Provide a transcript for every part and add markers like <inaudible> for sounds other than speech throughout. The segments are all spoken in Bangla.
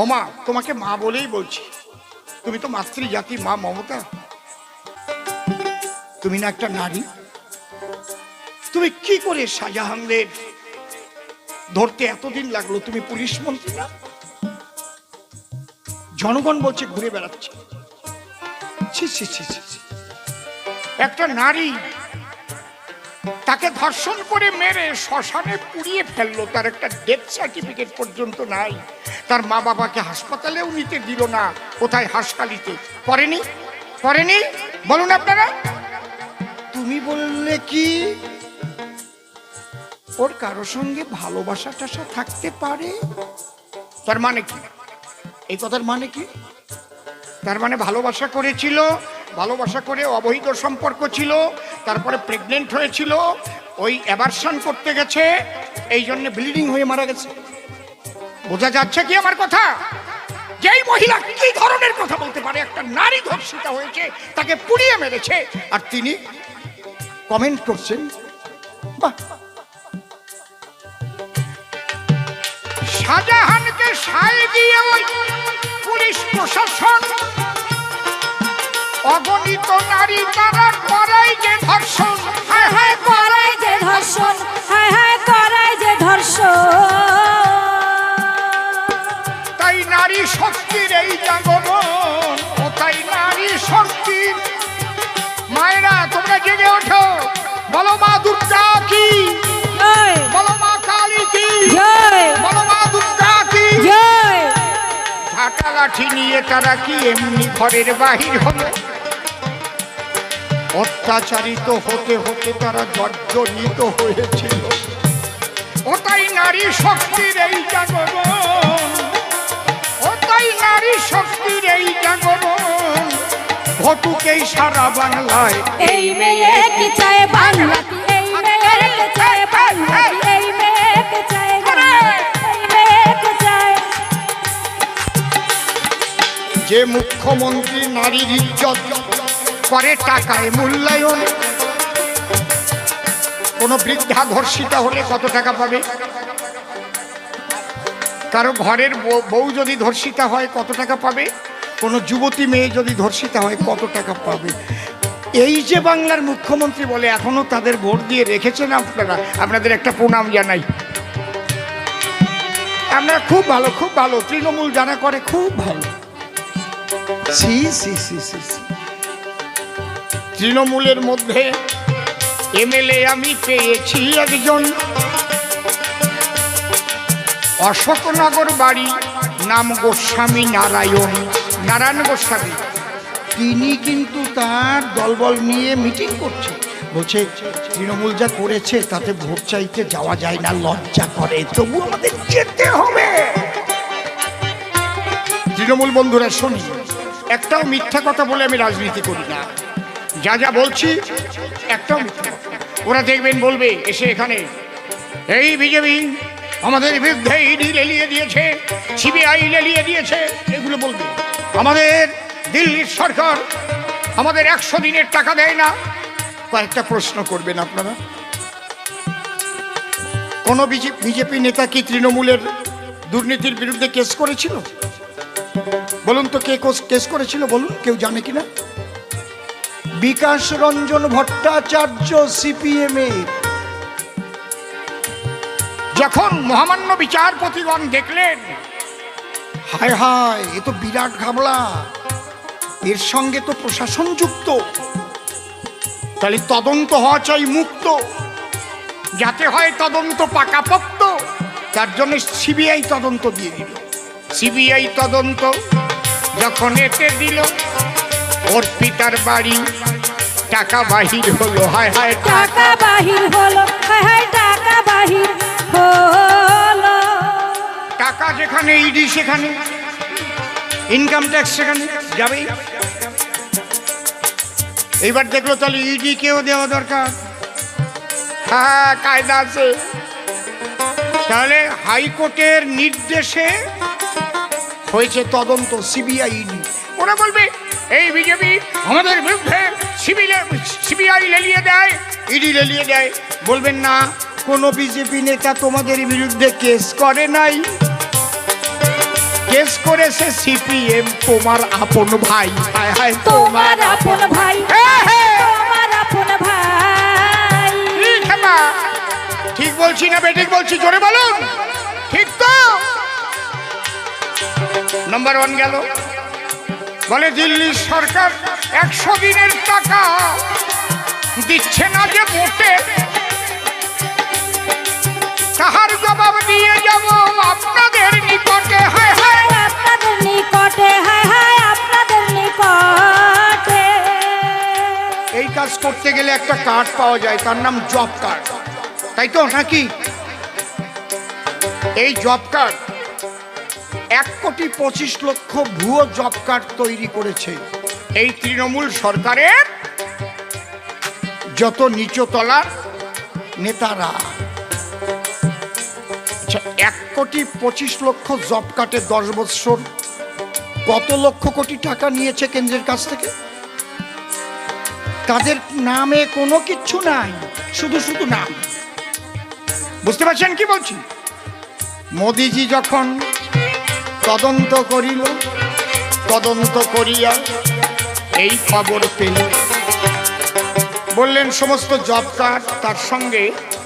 ও মা তোমাকে মা বলেই বলছি। তুমি তো মাতৃ জাতি, মা মমতা। তুমি না একটা নারী। তুমি কি করে শাহজাহানদের ধরতে এতদিন লাগল, তুমি পুলিশ মন্ত্রী না? জনগণ বলছে ঘুরে বেড়াচ্ছে। একটা নারী তাকে ধর্ষণ করে মেরে শ্মশানে পুড়িয়ে ফেলল, তার একটা ডেথ সার্টিফিকেট পর্যন্ত নাই। তার মা বাবাকে হাসপাতালেও নিতে দিল না কোথায় হাসপালিতে পরেনি পরেনি বলুন আপনারা। তুমি বললে কি? ওর কারও সঙ্গে ভালোবাসা টাসা থাকতে পারে? তার মানে কি? এই কথার মানে কি? তার মানে ভালোবাসা করেছিল ভালোবাসা করে অবৈধ সম্পর্ক ছিল তারপরে প্রেগনেন্ট হয়েছিল ওই অ্যাবারশন করতে গেছে এই জন্য ব্লিডিং হয়ে মারা গেছে। বোঝা যাচ্ছে কি আমার কথা? যেই মহিলা কি ধরনের কথা বলতে পারে, একটা নারী ধর্ষিতা হয়েছে, তাকে পুড়িয়ে মেরেছে, আর তিনি কমেন্ট করছেন শাহজাহানকে সায় দিয়ে ওই পুলিশ প্রশাসন, অগণিত নারী তারা করাই যে ধর্ষণ। হায় হায়, করায় লাঠি নিয়ে তারা কি এমনি ঘরের বাহির হলো অত্যাচারিত হতে হতে তারা জর্জরিত হয়েছিল। ওটাই নারী শক্তির এই জাগরণ ওটাই নারী শক্তির এই জাগরণ, ঘটুকেই সারা বাংলায়। এই মেয়েকে চায় বাংলা যে মুখ্যমন্ত্রী নারীর ইজ্জত করে টাকায় মূল্যায়ন, কোন বৃদ্ধা ধর্ষিতা হলে কত টাকা পাবে? কারও ঘরের বউ- যদি ধর্ষিতা হয় কত টাকা পাবে? কোনো যুবতী মেয়ে যদি ধর্ষিতা হয় কত টাকা পাবে? এই যে বাংলার মুখ্যমন্ত্রী বলে এখনও তাদের ভোট দিয়ে রেখেছেন আপনারা, আপনাদের একটা প্রণাম জানাই। আপনারা খুব ভালো খুব ভালো, তৃণমূল যারা করে খুব ভালো। সি সি সি সি তৃণমূলের মধ্যে এমএলএ আমি পেয়েছি একজন। অশোকনগর বাড়ি নাম গোস্বামী নারায়ণ নারায়ণ গোস্বামী। তিনি কিন্তু তার দলবল নিয়ে মিটিং করছে। বলছে তৃণমূল যা করেছে তাতে ভোট চাইতে যাওয়া যায় না লজ্জা করে। তবু আমাদের যেতে হবে। তৃণমূল বন্ধুরা শুনি একটাও মিথ্যা কথা বলে আমি রাজনীতি করি না। যা যা বলছি একটাও ওরা দেখবেন বলবে এসে এখানে। এই বিজেপি আমাদের বিরুদ্ধে ইডি লেলিয়ে দিয়েছে, সিবিআই লেলিয়ে দিয়েছে, এগুলো বলবে। আমাদের দিল্লির সরকার আমাদের একশো দিনের টাকা দেয় না। কয়েকটা প্রশ্ন করবেন আপনারা। কোনো বিজেপি নেতা কি তৃণমূলের দুর্নীতির বিরুদ্ধে কেস করেছিল? বলুন তো কে কোস- করেছিল, বলুন, কেউ জানে কিনা? বিকাশ রঞ্জন ভট্টাচার্য সিপিএম যখন মহামান্য বিচারপতিগণ দেখলেন, হায় হায়, এ তো বিরাট ঘাবলা। এর সঙ্গে তো প্রশাসন যুক্ত। তাহলে তদন্ত হওয়া চাই মুক্ত। যাতে হয় তদন্ত পাকাপোক্ত, তার জন্য সিবিআই তদন্ত দিয়ে দিল। সিবিআই তদন্ত যখন এতে দিল ওর পিতার বাড়ি টাকা বাহির হলো। হায় হায় টাকা। বাহির হলো হায় হায় টাকা বাহির হলো। টাকা যেখানে ইডি সেখানে ইনকাম ট্যাক্স সেখানে যাবেই। এইবার দেখল তাহলে ইডি কেও দেওয়া দরকার। হ্যাঁ কায়দা আছে। তাহলে হাইকোর্টের নির্দেশে হয়েছে তদন্ত সিবিআই ইডি ওরা বলবে এই বিজেপি আমাদের বিরুদ্ধে সিবিআই লেলিয়ে দেয় ইডি লেলিয়ে দেয়। বলবেন না কোনো বিজেপি নেতা তোমাদের বিরুদ্ধে কেস করে নাই। কেস করেছে সিপিএম তোমার আপন ভাই। হায় হায় তোমার আপন ভাই। তোমার আপন ভাই। ঠিক ঠিক বলছি না বেঠিক বলছি জোরে বলুন। ঠিক তো? নাম্বার ওয়ান গেল। বলে দিল্লির সরকার একশো দিনের টাকা দিচ্ছে না যে মোটে। তাহার জবাব দিয়ে যাব আপনাদের নিকটে। হায় হায়। আপনাদের নিকটে হায় হায় আপনাদের নিকটে। এই কাজ করতে গেলে একটা কার্ড পাওয়া যায় তার নাম জব কার্ড তাই তো নাকি? এই জব কার্ড এক কোটি পঁচিশ লক্ষ ভুয়ো জব কার্ড তৈরি করেছে। এই তৃণমূল সরকারের যত নিচতলার নেতারা। আচ্ছা এক কোটি পঁচিশ লক্ষ জব কার্ডে দশ বৎসর কত লক্ষ কোটি টাকা নিয়েছে কেন্দ্রের কাছ থেকে? তাদের নামে কোনো কিচ্ছু নাই শুধু শুধু নাম। বুঝতে পারছেন কি বলছি? মোদিজি যখন তদন্ত করিল, তদন্ত করিয়া এই খবর পেল। বললেন, সমস্ত জব কার্ড তার সঙ্গে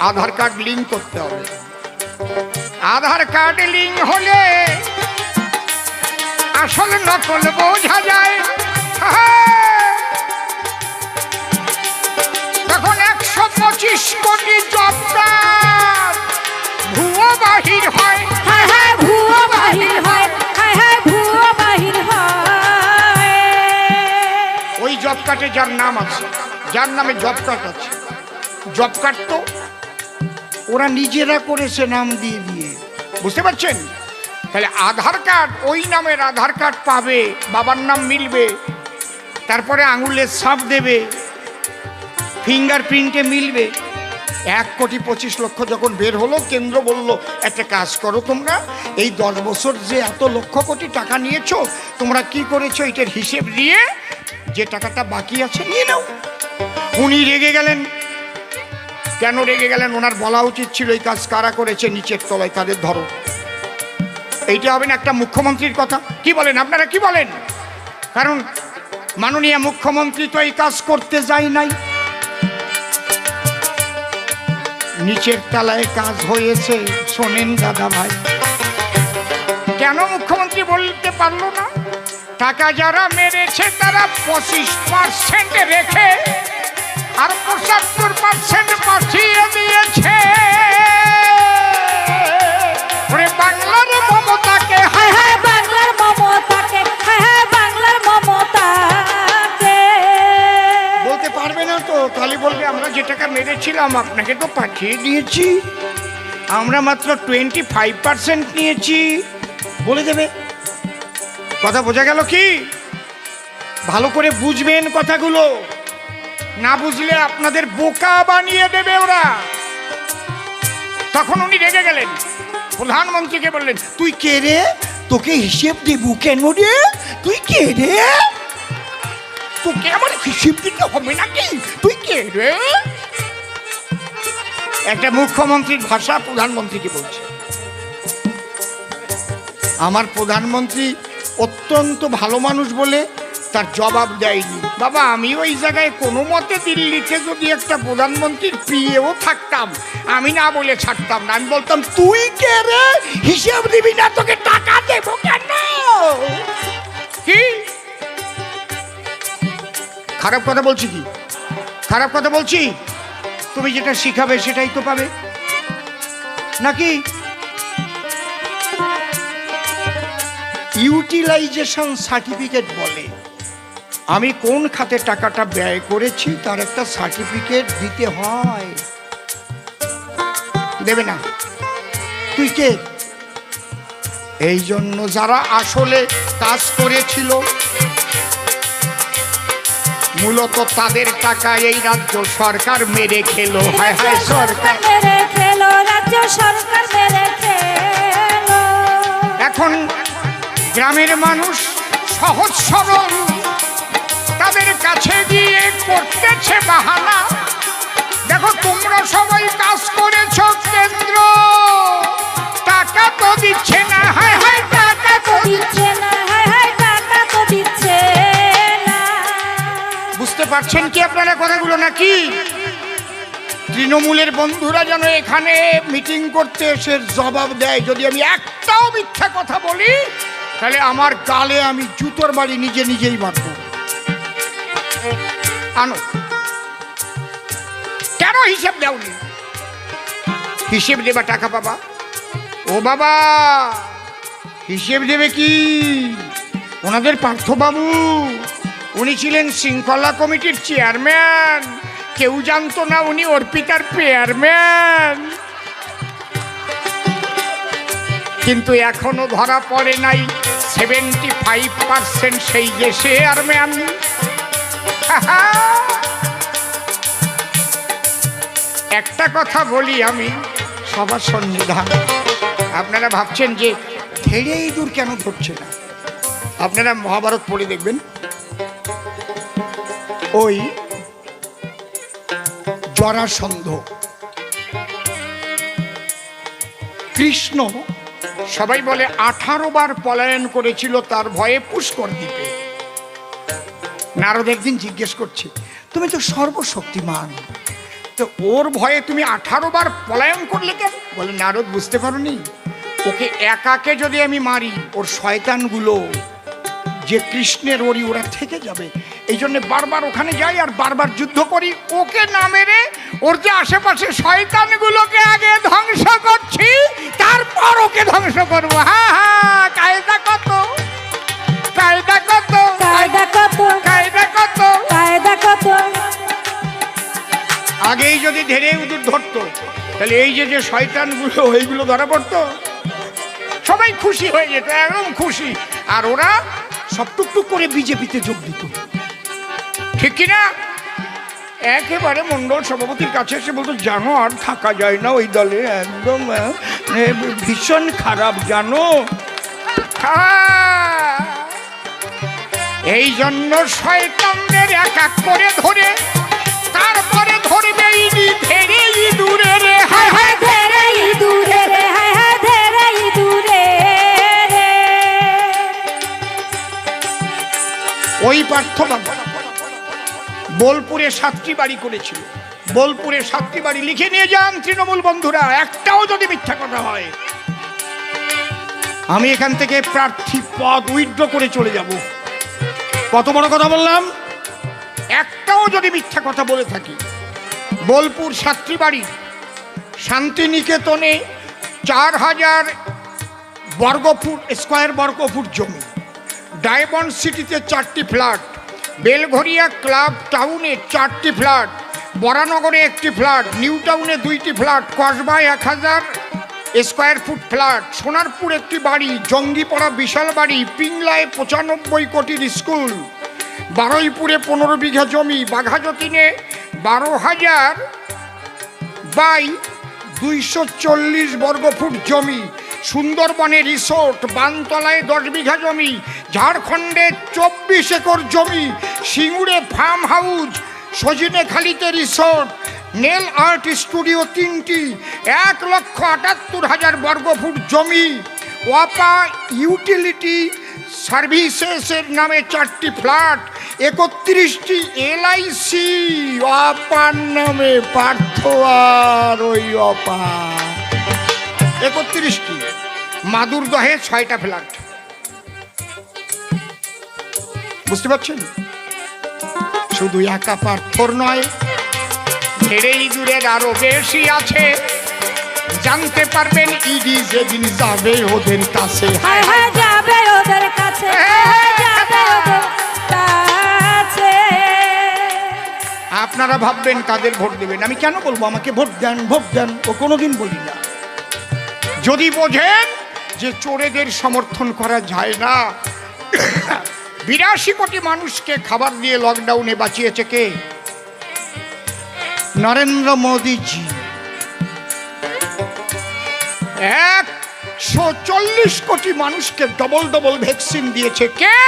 আধার কার্ড লিঙ্ক করতে হবে। আধার কার্ড লিঙ্ক হলে আসল নকল বোঝা যায়। তখন একশো পঁচিশ কোটি জব কার্ড ভুয়ো বাহির হয়। হায় হায়, ভুয়ো কার্ডে যার নাম আছে, যার নামে জব কার্ড আছে। জব কার্ড তো ওরা নিজেরা করেছে নাম দিয়ে দিয়ে। বুঝতে পারছেন? তাহলে আধার কার্ড, ওই নামের আধার কার্ড পাবে, বাবার নাম মিলবে, তারপরে আঙুলের ছাপ দেবে ফিঙ্গার প্রিন্টে মিলবে। এক কোটি পঁচিশ লক্ষ যখন বের হলো, কেন্দ্র বলল, একটা কাজ করো তোমরা, এই দশ বছর যে এত লক্ষ কোটি টাকা নিয়েছো, তোমরা কি করেছ এটার হিসেব দিয়ে যে টাকাটা বাকি আছে, নিয়ে নাও। উনি রেগে গেলেন। কেন রেগে গেলেন? ওনার বলা উচিত ছিল, এই কাজ কারা করেছে? নিচের তলায় তাদের ধরো। এইটা হবে না একটা মুখ্যমন্ত্রীর কথা। কি বলেন? আপনারা কি বলেন? কারণ মাননীয় মুখ্যমন্ত্রী তো এই কাজ করতে যায় নাই। নিচের তলায় কাজ হয়েছে, শোনেন দাদা ভাই। কেন মুখ্যমন্ত্রী বলতে পারল না? টাকা যারা মেরেছে তারা পঁচিশ পার্সেন্ট রেখে আর পঁচাত্তর পার্সেন্ট পাঠিয়ে দিয়েছে। বাংলার মমতাকে হায় হায় বাংলার মমতাকে হায় হায় বাংলার মমতাকে। বলতে পারবে না তো বলবে আমরা যে টাকা মেরেছিলাম আপনাকে তো পাঠিয়ে দিয়েছি। আমরা মাত্র টোয়েন্টি ফাইভ পার্সেন্ট নিয়েছি। বলে দেবে। কথা বোঝা গেল কি? ভালো করে বুঝবেন কথাগুলো। না বুঝলে আপনাদের বোকা বানিয়ে দেবে ওরা। তখন উনি রেগে গেলেন। প্রধানমন্ত্রীকে বললেন, তুই কে রে? তোকে হিসেব দেবো কেন রে? তুই কে রে? তোকে আমার হিসেব দিতে হবে নাকি? তুই কে রে? একটা মুখ্যমন্ত্রীর ভাষা প্রধানমন্ত্রীকে বলছে। আমার প্রধানমন্ত্রী অত্যন্ত ভালো মানুষ বলে তার জবাব দেয়নি। বাবা আমি ওই জায়গায় কোনো মতে দিল্লিতে যদি একটা প্রধানমন্ত্রীর প্রিয়েও থাকতাম, আমি না বলে ছাড়তাম না। আমি বলতাম, তুই কে রে? হিসেব দিবি না, তোকে টাকা দেবো কেন? কি? খারাপ কথা বলছি কি? খারাপ কথা বলছি? তুমি যেটা শিখাবে সেটাই তো পাবে। নাকি? ইউটিলাইজেশন সার্টিফিকেট বলে। আমি কোন খাতে টাকাটা ব্যয় করেছি তার একটা সার্টিফিকেট দিতে হয়। দেবে না। তুই কে? এই জন্য যারা আসলে কাজ করেছিল মূলত তাদের টাকা এই রাজ্য সরকার মেরে খেলো। হায় হায় সরকার। মেরে খেলো রাজ্য সরকার মেরে খেলো। এখন গ্রামের মানুষ সহজ সরল। তাদের কাছে গিয়ে করতেছে বাহানা। দেখো, তোমরা সবাই কাজ করেছ, কেন্দ্র। টাকা তো দিচ্ছে না, হায় হায়, টাকা তো দিচ্ছে না, হায় হায়, টাকা তো দিচ্ছে না। বুঝতে পারছেন কি আপনারা কথাগুলো নাকি? তৃণমূলের বন্ধুরা যেন এখানে মিটিং করতে এসে জবাব দেয়, যদি আমি একটাও মিথ্যা কথা বলি তাহলে আমার গালে আমি জুতোর বাড়ি নিজে নিজেই বাঁধব। আনো। কেন হিসেব দেওনি? হিসেব দেবা টাকা পাবা ও বাবা, হিসেব দেবে কি? ওনাদের পার্থবাবু, উনি ছিলেন শৃঙ্খলা কমিটির চেয়ারম্যান। কেউ জানতো না উনি অর্পিতার পেয়ারম্যান। কিন্তু এখনও ধরা পড়ে নাই সেভেন্টি ফাইভ পার্সেন্ট সেই যে চেয়ারম্যান <laughs> একটা কথা বলি আমি, সবার সন্নিধান। আপনারা ভাবছেন যে ধেড়ে ইঁদুর কেন ধরছে না? আপনারা মহাভারত পড়ে দেখবেন। ওই জরাসন্ধ। কৃষ্ণ সবাই বলে, আঠারো বার পলায়ন করেছিল, তার ভয়ে পুষ্কর দ্বীপে। নারদ একদিন জিজ্ঞেস করছে, তুমি তো সর্বশক্তিমান, তো ওর ভয়ে তুমি আঠারো বার পলায়ন করলে কেন? বলে, নারদ, বুঝতে পারোনি। ওকে একাকে যদি আমি মারি, ওর শয়তানগুলো যে কৃষ্ণের ওরি ওরা থেকে যাবে। এই জন্য বারবার ওখানে যাই আর বারবার যুদ্ধ করি। ওকে না মেরে ওর যে আশেপাশে শয়তানগুলোকে আগে ধ্বংস করছি তারপর ওকে ধ্বংস করব। হ্যাঁ হ্যাঁ কায়দা কত? কায়দা কত? কায়দা কত? কায়দা কত? কায়দা কত? আগেই যদি ধেরে উদুর ধরতো তাহলে এই যে যে শয়তানগুলো ওইগুলো ধরা পড়তো সবাই খুশি হয়ে যেত একদম খুশি। আর ওরা সব টুকটুক করে বিজেপিতে যোগ দিত। ঠিক কিনা? একেবারে মন্ডল সভাপতির কাছে এসে বলতো, জানো, আর থাকা যায় না ওই দলে, একদম ভীষণ খারাপ, জানো। এই জন্য শয়তানদের এক এক করে ধরে, তারপরে ধরবে ওই পার্থ বাবা। বোলপুরে সাতটি বাড়ি করেছিল। বোলপুরে সাতটি বাড়ি লিখে নিয়ে যান তৃণমূল বন্ধুরা, একটাও যদি মিথ্যা কথা হয়। আমি এখান থেকে প্রার্থী পদ উইথড্র করে চলে যাব। কত বড় কথা বললাম? একটাও যদি মিথ্যা কথা বলে থাকি। বোলপুর সাতটি বাড়ি, শান্তিনিকেতনে চার হাজার বর্গফুট, স্কোয়ার বর্গফুট জমি। ডায়মন্ড সিটিতে চারটি ফ্ল্যাট। বেলঘরিয়া ক্লাব টাউনে চারটি ফ্ল্যাট, বরানগরে একটি ফ্ল্যাট, নিউ টাউনে দুইটি ফ্ল্যাট কসবায় এক হাজার স্কোয়ার ফুট ফ্ল্যাট, সোনারপুর একটি বাড়ি, জঙ্গিপাড়া বিশাল বাড়ি, পিংলায় পঁচানব্বই কোটির স্কুল, বারুইপুরে পনেরো বিঘা জমি, বাঘাযতীনে বারো হাজার বাই দুইশো চল্লিশ বর্গফুট জমি। সুন্দরবনে রিসোর্ট, বানতলায় দশ বিঘা জমি, ঝাড়খণ্ডে চব্বিশ একর জমি, সিঙ্গুরে ফার্ম হাউস সজিনেখালিতে রিসোর্ট, নেল আর্ট স্টুডিও তিনটি, এক লক্ষ আটাত্তর হাজার বর্গফুট জমি, ওয়াপা ইউটিলিটি সার্ভিসেসের নামে চারটি ফ্ল্যাট, একত্রিশটি এলআইসি অপার নামে পার্থ আর ওই অপা একত্রিশটি। মাদুরদহে ছয়টা ফ্ল্যাট। বুঝতে পারছেন? শুধু একা পার্থর নয় ঢেরেই দূরের আরও বেশি আছে। জানতে পারবেন ইডি যেদিন যাবে ওদের কাছে। যাবে ওদের কাছে। আপনারা ভাববেন কাদের ভোট দেবেন। আমি কেন বলব? আমাকে ভোট দেন ভোট দেন। ও কোনোদিন বলি না। যদি বোঝেন যে চোরেদের সমর্থন করা যায় না, বিরাশি কোটি মানুষকে খাবার দিয়ে লকডাউনে বাঁচিয়েছে কে? নরেন্দ্র মোদীজি। একশো চল্লিশ কোটি মানুষকে ডবল ডবল ভ্যাকসিন দিয়েছে কে?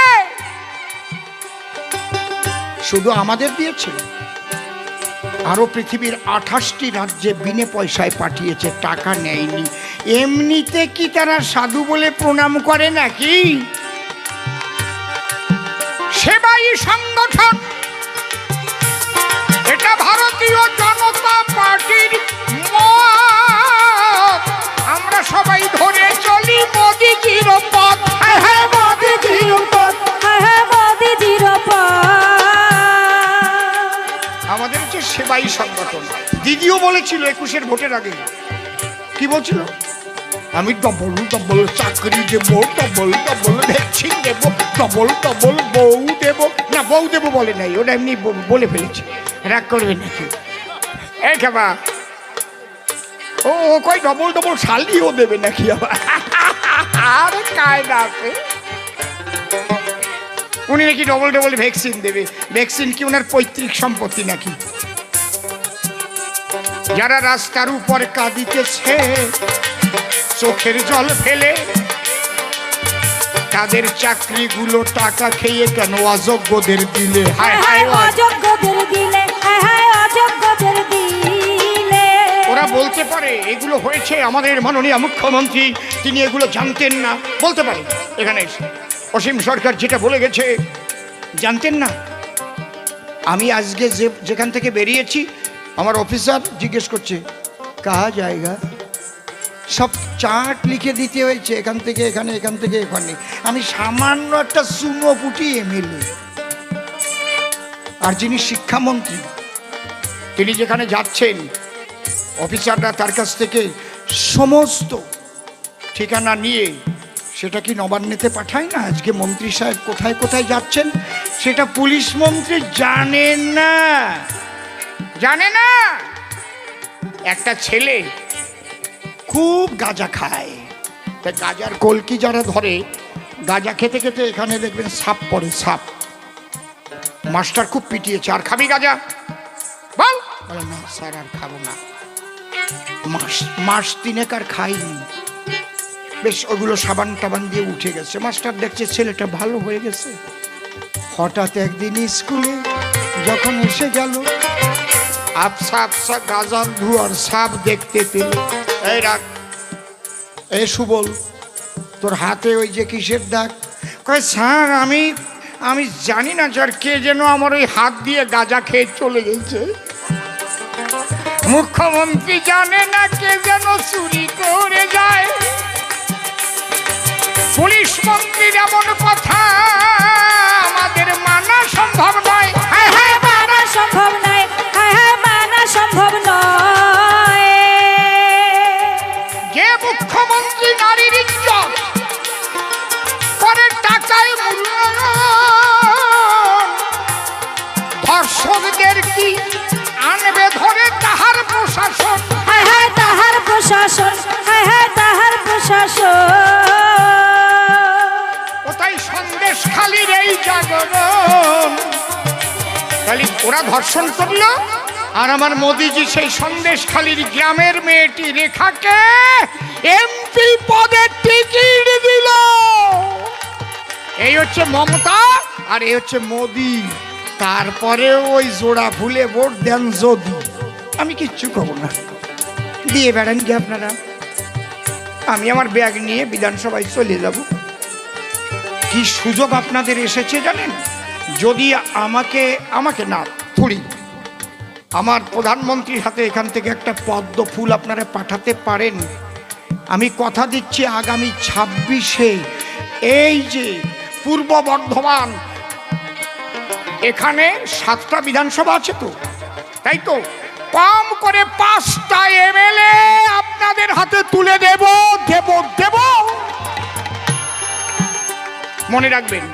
শুধু আমাদের দিয়েছে। আরও পৃথিবীর আঠাশটি রাজ্যে বিনে পয়সায় পাঠিয়েছে, টাকা নেয়নি। এমনিতে কি তারা সাধু বলে প্রণাম করে নাকি? সেবাই সংগঠন। এটা ভারতীয় জনতা পার্টির আমরা সবাই ধরে চলি মোদিজির পথ। হ্যাঁ হ্যাঁ মোদিজির পথ। হ্যাঁ হ্যাঁ মোদিজির আমাদের হচ্ছে সেবাই সংগঠন। দিদিও বলেছিল একুশের ভোটের আগে। কি বলছিল? আমি ডবল ডবল চাকরি দেব ডবল ডবল ভ্যাকসিন দেব ডবল ডবল বউ দেব। না, বউ দেব বলে নাই, ওটা এমনি বলে ফেলেছে। রাগ করবে নাকি? খেবা ও কই ডবল ডবল শালিও দেবে নাকি আবার? আরে কায়দা আছে। উনি নাকি ডবল ডবল ভ্যাকসিন দেবে। ভ্যাকসিন কি ওনার পৈতৃক সম্পত্তি নাকি? যারা রাস্তার উপর কাঁদিতেছে চোখের জল ফেলে। তাদের চাকরিগুলো টাকা খেয়ে কেন অযোগ্যদের দিলে? হায় হায় হায় হায়। অযোগ্য। অযোগ্যদের দিলে হায় হায় অযোগ্যদের দিলে। ওরা বলতে পারে এগুলো হয়েছে আমাদের মাননীয় মুখ্যমন্ত্রী তিনি এগুলো জানতেন না। বলতে পারে এখানে অসীম সরকার যেটা বলে গেছে জানতেন না? আমি আজকে যে যেখান থেকে বেরিয়েছি আমার অফিসার জিজ্ঞেস করছে কাহা জায়গা? সব চার্ট লিখে দিতে হয়েছে, এখান থেকে এখানে, এখান থেকে এখানে। আমি সামান্য একটা সুনো পুটি এমএলএ আর যিনি শিক্ষামন্ত্রী, তিনি যেখানে যাচ্ছেন, অফিসাররা তার কাছ থেকে সমস্ত ঠিকানা নিয়ে সেটা কি নবান্নেতে পাঠায় না? আজকে মন্ত্রী সাহেব কোথায় কোথায় যাচ্ছেন? সেটা পুলিশ মন্ত্রী জানেন না। জানে না? একটা ছেলে খুব গাঁজা খায়। তা গাজার কলকি যারা ধরে, গাঁজা খেতে খেতে এখানে দেখবেন সাপ পড়ে, সাপ। মাস্টার খুব পিটিয়েছে, আর খাবি গাঁজা? বল। বলে, না, স্যার, আর খাব না। মাস মাস তিনেক আর খাইনি। বেশ, ওগুলো সাবান টাবান দিয়ে উঠে গেছে। মাস্টার দেখছে ছেলেটা ভালো হয়ে গেছে। হঠাৎ একদিন স্কুলে যখন এসে গেল আফসা আফসা গাজার ধুয়ার সাপ দেখতে পেল। এই রাখ। এ সুবল তোর হাতে ওই যে কিসের দাগ কয় স্যার আমি আমি জানি না স্যার কে যেন আমার ওই হাত দিয়ে গাজা খেয়ে চলে গেছে। মুখ্যমন্ত্রী জানে না কে যেন চুরি করে যায়। পুলিশ মন্ত্রীর এমন কথা আমাদের মানা সম্ভব এই জাগরণ। খালি ওরা ধর্ষণ করল, আর আমার মোদিজি সেই সন্দেশ খালির গ্রামের মেয়েটি রেখাকে এমপি পদে টিকিট দিল। এই হচ্ছে মমতা, আর এই হচ্ছে মোদি। তারপরে ওই জোড়া ভুলে ভোট দেন যদি। আমি কিচ্ছু করব না। দিয়ে বেড়ান কি আপনারা? আমি আমার ব্যাগ নিয়ে বিধানসভায় চলে যাব। কি সুযোগ আপনাদের এসেছে জানেন? যদি আমাকে আমাকে না, থুড়ি। আমার প্রধানমন্ত্রীর হাতে এখান থেকে একটা পদ্ম ফুল আপনারা পাঠাতে পারেন। আমি কথা দিচ্ছি আগামী ছাব্বিশে। এই যে পূর্ব বর্ধমান, এখানে সাতটা বিধানসভা আছে তো, তাই তো? কম করে পাঁচটা এমএলএ আপনাদের হাতে তুলে দেব দেব দেব। মনে রাখবেন,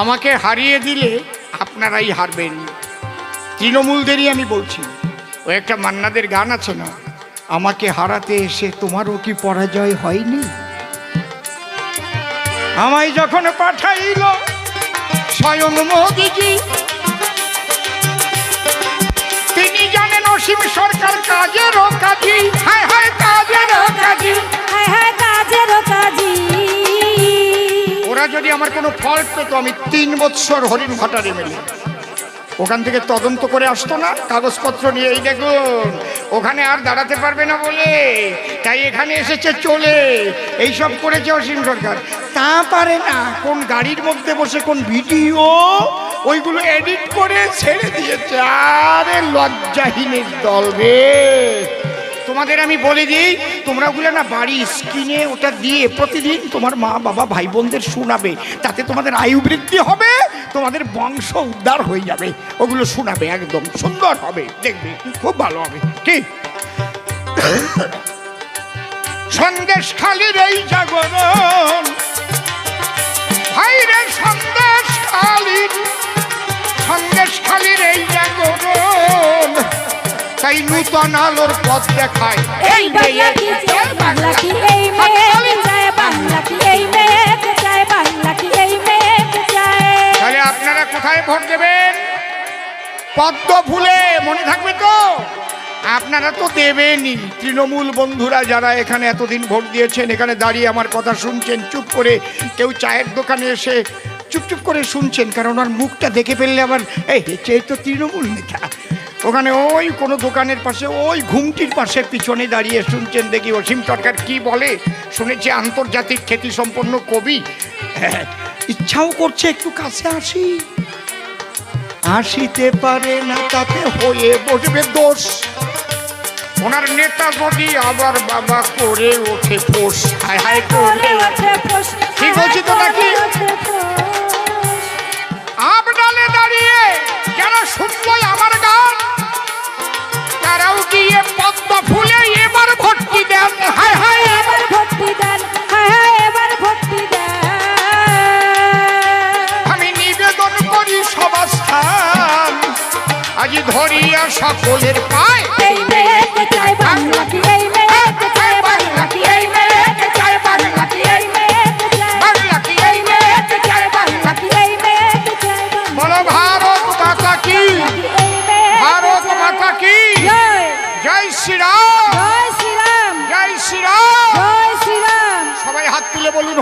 আমাকে হারিয়ে দিলে আপনারাই হারবেন। তৃণমূলদেরই আমি বলছি, ও একটা মান্নাদের গান আছে না, আমাকে হারাতে এসে তোমারও কি পরাজয় হয়নি? আমায় যখন পাঠাইল স্বয়ং মোদিজি, তিনি জানেন অসীম সরকার কাজেরও কাজী হায় হায় আমার কোনো ফল্ট পেতো আমি তিন বৎসর হরিণ ভাটার এমএলএ ওখান থেকে তদন্ত করে আসতো না, কাগজপত্র নিয়ে, এই দেখুন, ওখানে আর দাঁড়াতে পারবে না বলে, তাই এখানে এসেছে, চলে। এই সব করেছে অসীম সরকার। তা পারে না, কোন গাড়ির মধ্যে বসে, কোন ভিডিও, ওইগুলো এডিট করে ছেড়ে দিয়েছে। আরে লজ্জাহীনের দল রে। তোমাদের আমি বলে দিই, তোমরা ওগুলো না বাড়ি স্কিনে ওটা দিয়ে প্রতিদিন তোমার মা, বাবা ভাই বোনদের শোনাবে। তাতে তোমাদের আয়ু বৃদ্ধি হবে, তোমাদের বংশ উদ্ধার হয়ে যাবে। ওগুলো শোনাবে একদম, সুন্দর হবে, দেখবে, খুব ভালো হবে, ঠিক? সন্দেশ খালির এই জাগরণ, ভাইরে সন্দেশ খালির সন্দেশ খালির এই জাগরণ। তাই নূতন আলোর পথ দেখায়। এই বাংলা কি চায় বাংলা কি এই মেয়েকে চায় বাংলা কি এই মেয়েকে চায় বাংলা কি এই মেয়েকে চায় তাহলে আপনারা কোথায় ভোট দেবেন? পদ্ম ফুলে মনে থাকবে তো? আপনারা তো দেবেনই। তৃণমূল বন্ধুরা যারা এখানে এতদিন ভোট দিয়েছেন এখানে দাঁড়িয়ে আমার কথা শুনছেন চুপ করে কেউ চায়ের দোকানে এসে চুপচুপ করে শুনছেন কারণ ওনার মুখটা দেখে ফেললে আবার এই এই তো তৃণমূল নেতা। ওখানে ওই কোনো দোকানের পাশে, ওই ঘুমটির পাশে পিছনে দাঁড়িয়ে শুনছেন দেখি অসীম সরকার কি বলে? শুনেছি আন্তর্জাতিক খ্যাতি সম্পন্ন কবি। <laughs> ইচ্ছাও করছে একটু কাছে আসি। আসিতে পারে না, তাতে হয়ে বসবে দোষ। ওনার নেতা যদি আবার বাবা করে ওঠে ফোস, হায় হায় করে ঠিক বলছি তো নাকি? আপনালে দাঁড়িয়ে যারা শুনবই আমার গান? তারাও গিয়ে পদ্ম ফুলে এবার ভর্তি দেন। হায় হায়। এবার ভর্তি দেন। হায় হায় এবার ভর্তি দেন। আমি নিবেদন করি সবাস্থান আজ ধরিয়া সকলের পায় এই চায় বাংলা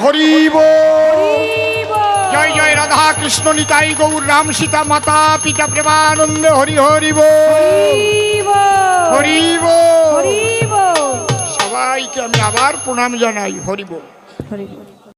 হরিব। জয় জয় রাধা কৃষ্ণ নিতাই গৌর রাম সীতা মাতা পিতা প্রেমানন্দ হরি হরিব। হরিব। সবাইকে আমি আবার প্রণাম জানাই হরিব। হরিব।